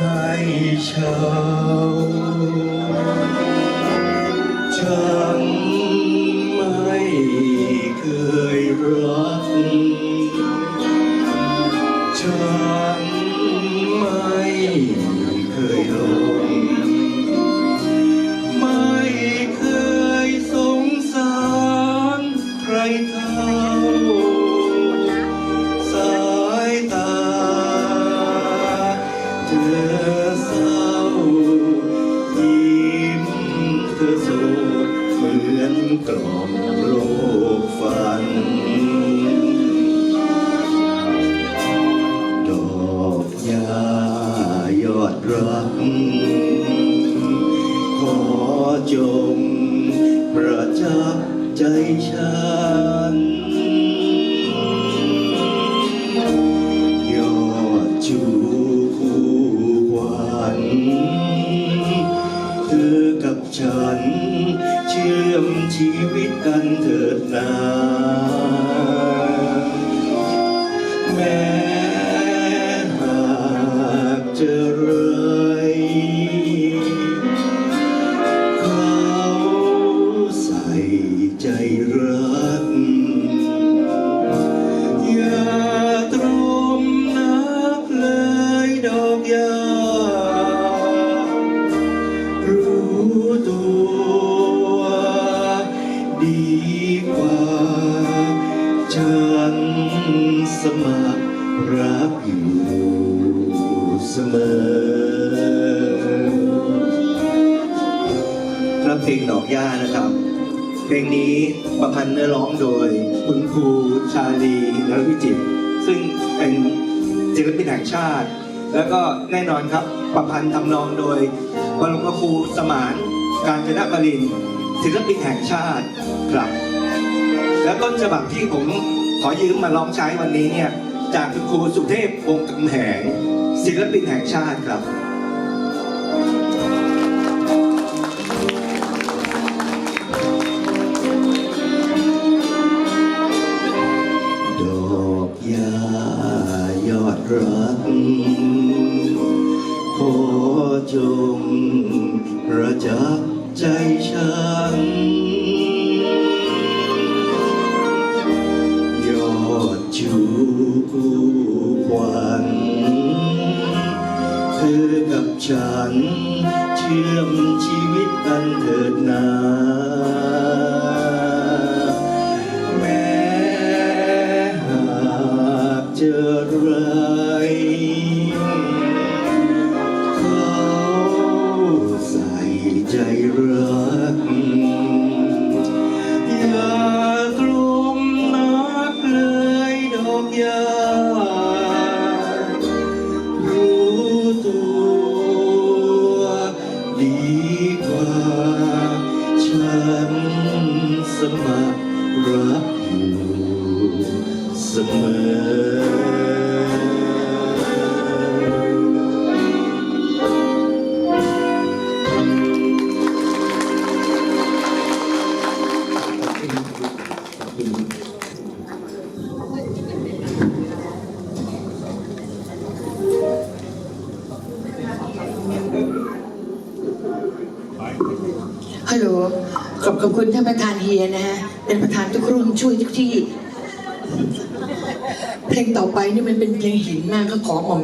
ให้เช่าฉันไม่เคยรัก กล่อมโลกฝัน ดอกยายอดรัก ขอจงประจับใจฉัน ชีวิต มอครับเพลงดอกหญ้านะครับ เพลงนี้ประพันธ์เนื้อร้องโดย คุณครูชาลีนรวิจิตซึ่งเป็นศิลปินแห่งชาติ แล้วก็แน่นอนครับประพันธ์ทำนองโดยบรมครูสมานการจนบรินศิลปินแห่งชาติครับ แล้วต้นฉบับที่ผมขอยืมมาร้องใช้วันนี้เนี่ย จากคุณครูสุเทพวงศ์กำแหงศิลปินแห่งชาติครับดอกยายอดรักขอจงประจับใจฉัน ฉัน เชื่อมชีวิตกันเถิดนา ดีกว่าฉันสมัครรักอยู่เสมอ ฮัลโหลขอบขอบคุณท่านประธานเฮียนะฮะ เป็นประธานทุกรุ่นช่วยทุกที่ เพลงต่อไปนี่มันเป็นเพลงหินมากก็ขอหม่อม